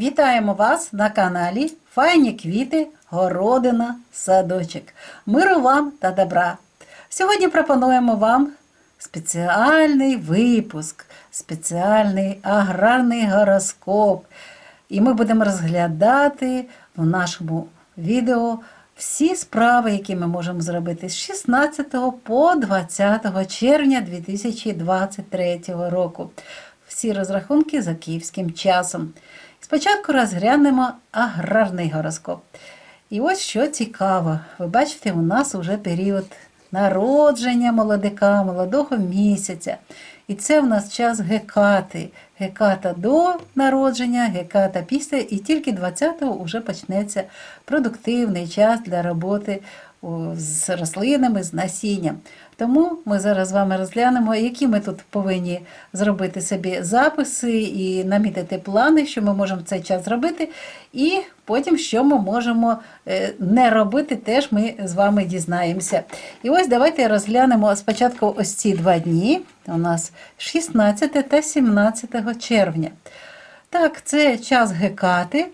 Вітаємо вас на каналі Файні квіти, городина, садочок. Миру вам та добра. Сьогодні пропонуємо вам спеціальний випуск, спеціальний аграрний гороскоп. І ми будемо розглядати в нашому відео всі справи, які ми можемо зробити з 16 по 20 червня 2023 року. Всі розрахунки за київським часом. Спочатку розглянемо аграрний гороскоп. І ось що цікаво. Ви бачите, у нас вже період народження молодика, молодого місяця. І це в нас час гекати. Геката до народження, геката після, і тільки 20-го вже почнеться продуктивний час для роботи з рослинами, з насінням. Тому ми зараз з вами розглянемо, які ми тут повинні зробити собі записи і намітити плани, що ми можемо в цей час зробити, і потім, що ми можемо е, не робити, теж ми з вами дізнаємося. І ось давайте розглянемо спочатку ось ці два дні. У нас 16 та 17 червня. Так, це час гекати.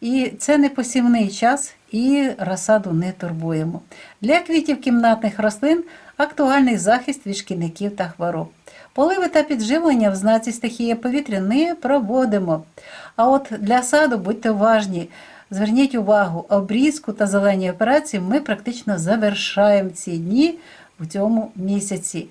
І це не посівний час, і розсаду не турбуємо. Для квітів кімнатних рослин актуальний захист від шкідників та хвороб. Поливи та підживлення в знаці стихії повітря не проводимо. А от для саду будьте уважні. Зверніть увагу, обрізку та зелені операції ми практично завершаємо ці дні в цьому місяці.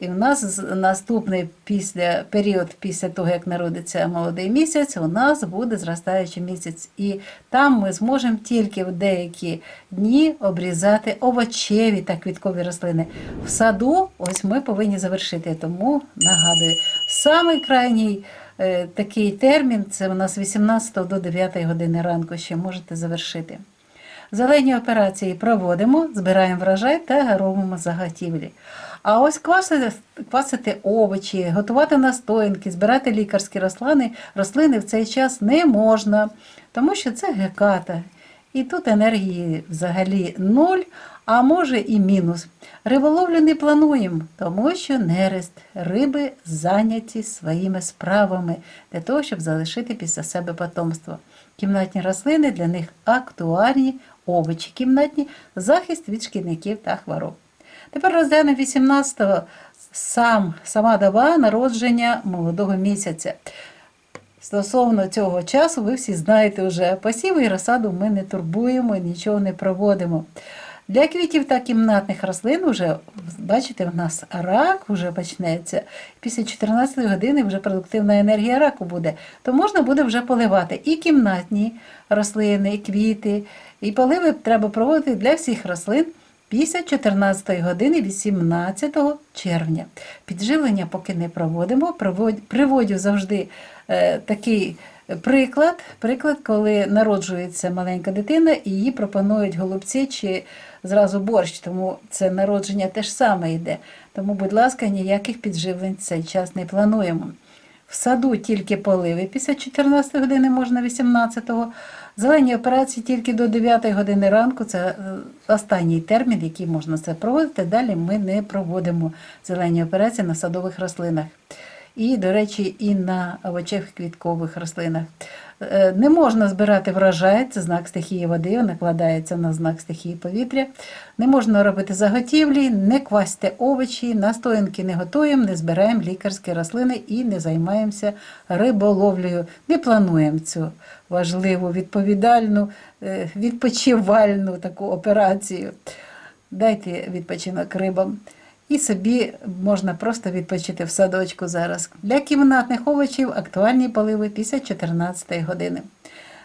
І в нас наступний після, період після того, як народиться молодий місяць, у нас буде зростаючий місяць. І там ми зможемо тільки в деякі дні обрізати овочеві та квіткові рослини. В саду ось ми повинні завершити. Тому нагадую, самий крайній е, такий термін це у нас 18 до 9 години ранку ще можете завершити. Зелені операції проводимо, збираємо врожай та робимо заготівлі. А ось квасити, квасити овочі, готувати настоянки, збирати лікарські рослини, рослини в цей час не можна, тому що це геката. І тут енергії взагалі нуль, а може і мінус. Риболовлю не плануємо, тому що нерест риби зайняті своїми справами для того, щоб залишити після себе потомство. Кімнатні рослини для них актуальні, овочі кімнатні, захист від шкідників та хвороб. Тепер розглянемо 18-го сам, сама доба народження молодого місяця. Стосовно цього часу, ви всі знаєте вже, посіви і розсаду ми не турбуємо, і нічого не проводимо. Для квітів та кімнатних рослин вже, бачите, в нас рак вже почнеться. Після 14 години вже продуктивна енергія раку буде. То можна буде вже поливати і кімнатні рослини, і квіти. І поливи треба проводити для всіх рослин після 14 години 18 червня. Підживлення поки не проводимо. Приводю завжди е, такий приклад, приклад, коли народжується маленька дитина і їй пропонують голубці чи зразу борщ, тому це народження теж саме йде. Тому, будь ласка, ніяких підживлень в цей час не плануємо. В саду тільки поливи після 14 години можна 18-го. Зелені операції тільки до 9 години ранку. Це е, останній термін, який можна це проводити. Далі ми не проводимо зелені операції на садових рослинах. І, до речі, і на овочевих квіткових рослинах. Е, Не можна збирати врожай, це знак стихії води, накладається на знак стихії повітря. Не можна робити заготівлі, не квасьте овочі, настоянки не готуємо, не збираємо лікарські рослини і не займаємося риболовлею. Не плануємо цю важливу, відповідальну, е, відпочивальну таку операцію. Дайте відпочинок рибам. І собі можна просто відпочити в садочку зараз. Для кімнатних овочів актуальні поливи після 14 години.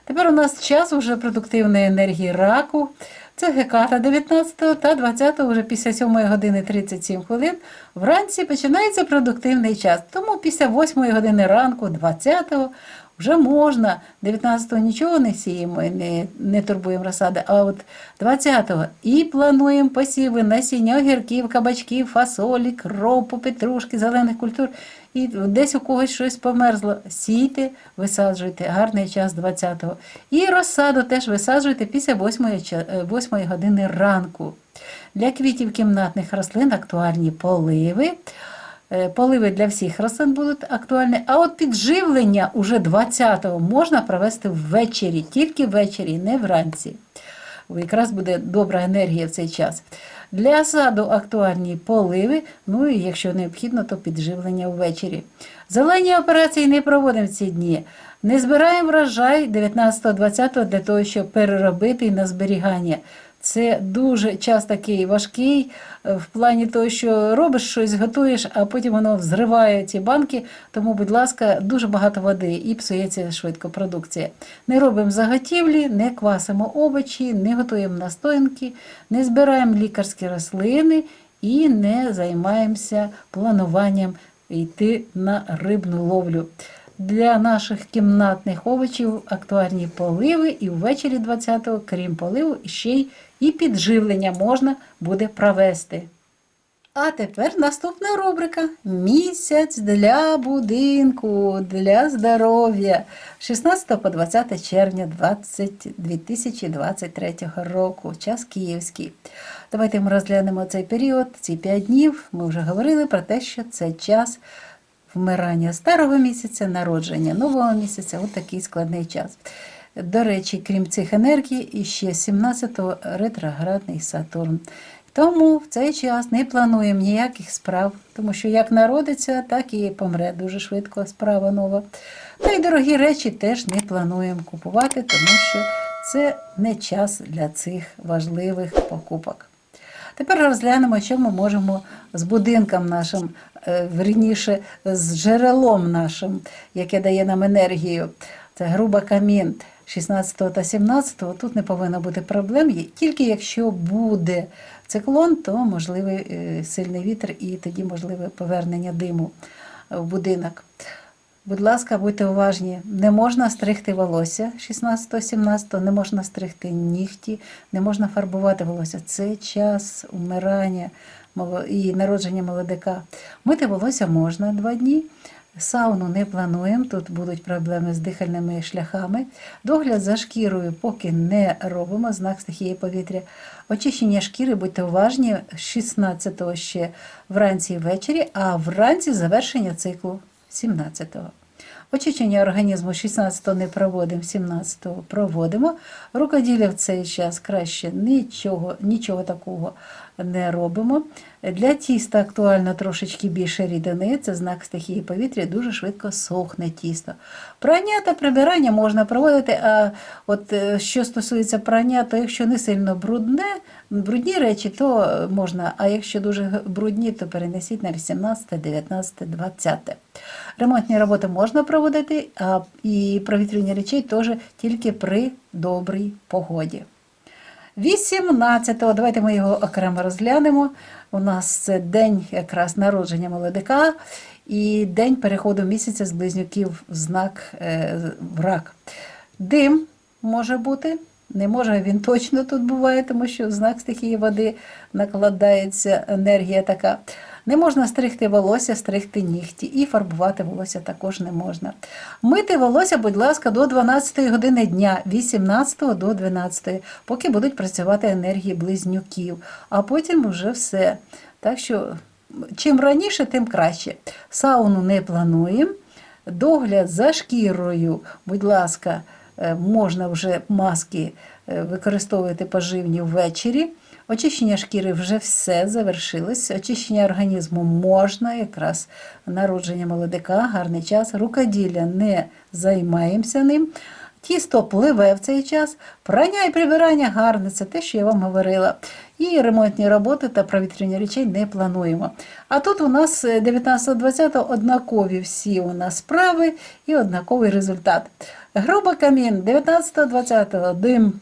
Тепер у нас час уже продуктивної енергії раку. Це геката 19 та 20 вже після 7 години 37 хвилин. Вранці починається продуктивний час. Тому після 8 години ранку, 20 вже можна. 19-го нічого не сіємо і не, не турбуємо розсади, а от 20-го і плануємо посіви насіння огірків, кабачків, фасолі, кропу, петрушки, зелених культур. І десь у когось щось померзло. Сійте, висаджуйте, гарний час 20-го. І розсаду теж висаджуйте після 8, 8 години ранку. Для квітів кімнатних рослин актуальні поливи. Е, Поливи для всіх рослин будуть актуальні, а от підживлення уже 20-го можна провести ввечері, тільки ввечері, не вранці. Якраз буде добра енергія в цей час. Для саду актуальні поливи, ну і якщо необхідно, то підживлення ввечері. Зелені операції не проводимо в ці дні. Не збираємо врожай 19-20 для того, щоб переробити на зберігання. Це дуже час такий важкий е, в плані того, що робиш щось, готуєш, а потім воно взриває ці банки. Тому, будь ласка, дуже багато води і псується швидко продукція. Не робимо заготівлі, не квасимо овочі, не готуємо настоянки, не збираємо лікарські рослини і не займаємося плануванням йти на рибну ловлю. Для наших кімнатних овочів актуальні поливи, і ввечері 20-го, крім поливу, ще й і підживлення можна буде провести. А тепер наступна рубрика Місяць для будинку, для здоров'я 16 по 20 червня 2023 року. Час київський. Давайте ми розглянемо цей період, ці 5 днів. Ми вже говорили про те, що це час вмирання старого місяця, народження нового місяця. Ось такий складний час. До речі, крім цих енергій, іще 17-го ретроградний Сатурн. Тому в цей час не плануємо ніяких справ, тому що як народиться, так і помре дуже швидко справа нова. Та й дорогі речі теж не плануємо купувати, тому що це не час для цих важливих покупок. Тепер розглянемо, що ми можемо з будинком нашим, е, верніше, з джерелом нашим, яке дає нам енергію. Це груба камін 16 та 17. Тут не повинно бути проблем. Тільки якщо буде циклон, то можливий е, сильний вітер і тоді можливе повернення диму в будинок. Будь ласка, будьте уважні. Не можна стригти волосся 16-17, не можна стригти нігті, не можна фарбувати волосся. Це час умирання і народження молодика. Мити волосся можна два дні. Сауну не плануємо, тут будуть проблеми з дихальними шляхами. Догляд за шкірою поки не робимо, знак стихії повітря. Очищення шкіри, будьте уважні, 16-го ще вранці і ввечері, а вранці завершення циклу 17-го. Очищення організму 16-го не проводимо, 17-го проводимо. Рукоділля в цей час краще нічого, нічого такого не робимо. Для тіста актуально трошечки більше рідини, це знак стихії повітря, дуже швидко сохне тісто. Прання та прибирання можна проводити, а от е, що стосується прання, то якщо не сильно брудне, брудні речі, то е, можна, а якщо дуже брудні, то перенесіть на 18, 19, 20. Ремонтні роботи можна проводити, а і провітрювання речей теж тільки при добрій погоді. 18-го, давайте ми його окремо розглянемо. У нас це день якраз народження молодика і день переходу місяця з близнюків в знак е, в рак. Дим може бути. Не може він точно тут буває, тому що в знак стихії води накладається енергія така. Не можна стригти волосся, стригти нігті і фарбувати волосся також не можна. Мити волосся, будь ласка, до 12 години дня, 18 до 12, поки будуть працювати енергії близнюків, а потім вже все. Так що, чим раніше, тим краще. Сауну не плануємо. Догляд за шкірою, будь ласка, е, можна вже маски е, використовувати поживні ввечері. Очищення шкіри вже все завершилось. Очищення організму можна, якраз народження молодика, гарний час. Рукоділля не займаємося ним. Тісто пливе в цей час, прання і прибирання гарне, це те, що я вам говорила. І ремонтні роботи та провітряння речей не плануємо. А тут у нас 19-20 однакові всі у нас справи і однаковий результат. Груба камін, 19-20 дим.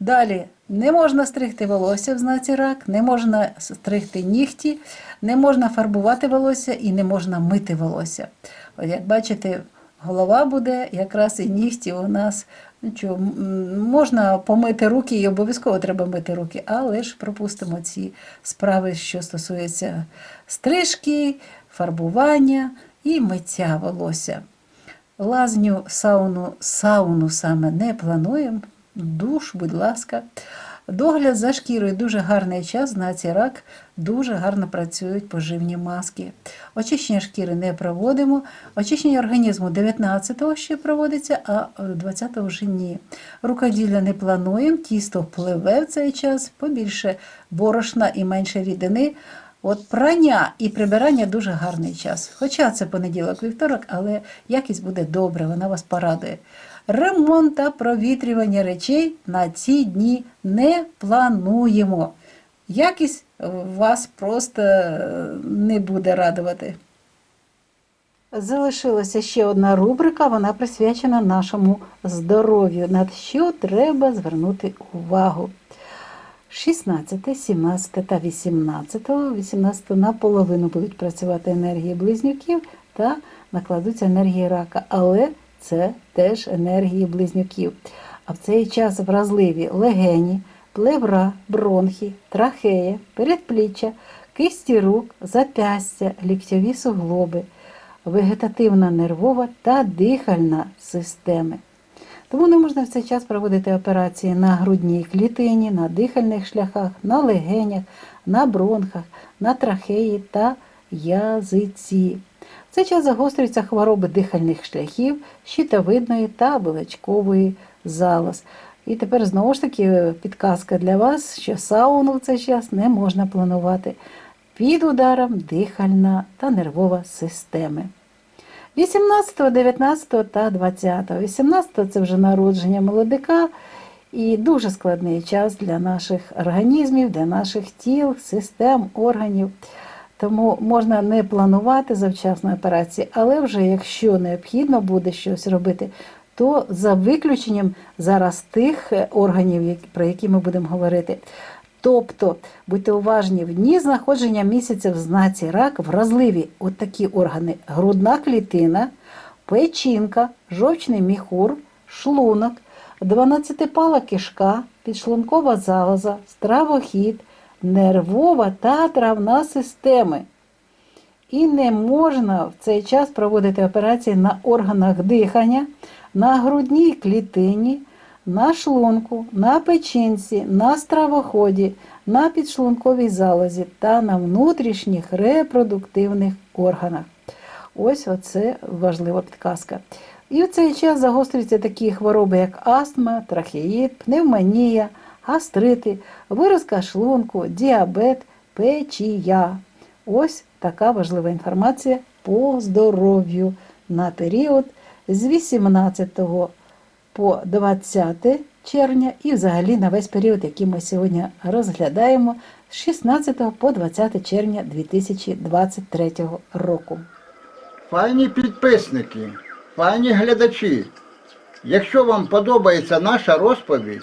Далі не можна стригти волосся в знаці рак, не можна стригти нігті, не можна фарбувати волосся і не можна мити волосся. От як бачите, голова буде якраз і нігті у нас. Ну, можна помити руки і обов'язково треба мити руки, але ж пропустимо ці справи, що стосуються стрижки, фарбування і миття волосся. Лазню, сауну, сауну саме не плануємо. Душ, будь ласка. Догляд за шкірою дуже гарний час, на рак дуже гарно працюють поживні маски. Очищення шкіри не проводимо. Очищення організму 19-го ще проводиться, а 20-го вже ні. Рукоділля не плануємо, тісто пливе в цей час, побільше борошна і менше рідини. От прання і прибирання дуже гарний час. Хоча це понеділок вівторок, але якість буде добра, вона вас порадує. Ремонт та провітрювання речей на ці дні не плануємо. Якість вас просто е, не буде радувати. Залишилася ще одна рубрика, вона присвячена нашому здоров'ю. На що треба звернути увагу. 16, 17 та 18. 18 наполовину будуть працювати енергії близнюків та накладуться енергії рака, але це теж енергії близнюків. А в цей час вразливі легені, плевра, бронхи, трахея, передпліччя, кисті рук, запястя, ліктьові суглоби, вегетативна нервова та дихальна системи. Тому не можна в цей час проводити операції на грудній клітині, на дихальних шляхах, на легенях, на бронхах, на трахеї та язиці. В цей час загострюються хвороби дихальних шляхів, щитовидної та билочкової залоз. І тепер знову ж таки підказка для вас, що сауну в цей час не можна планувати під ударом дихальна та нервова системи. 18, 19 та 20. 18 це вже народження молодика і дуже складний час для наших організмів, для наших тіл, систем, органів. Тому можна не планувати завчасно операції, але вже якщо необхідно буде щось робити, то за виключенням зараз тих е, органів, про які ми будемо говорити. Тобто, будьте уважні, в дні знаходження місяця в знаці рак вразливі от такі органи: грудна клітина, печінка, жовчний міхур, шлунок, 12-пала кишка, підшлункова залоза, стравохід, нервова та травна системи. І не можна в цей час проводити операції на органах дихання, на грудній клітині, на шлунку, на печінці, на стравоході, на підшлунковій залозі та на внутрішніх репродуктивних органах. Ось оце важлива підказка. І в цей час загострюються такі хвороби, як астма, трахеїд, пневмонія, гастрити, виразка шлунку, діабет, печія. Ось така важлива інформація по здоров'ю на період з 18 по 20 червня і взагалі на весь період, який ми сьогодні розглядаємо з 16 по 20 червня 2023 року. Пані підписники, пані глядачі, якщо вам подобається наша розповідь,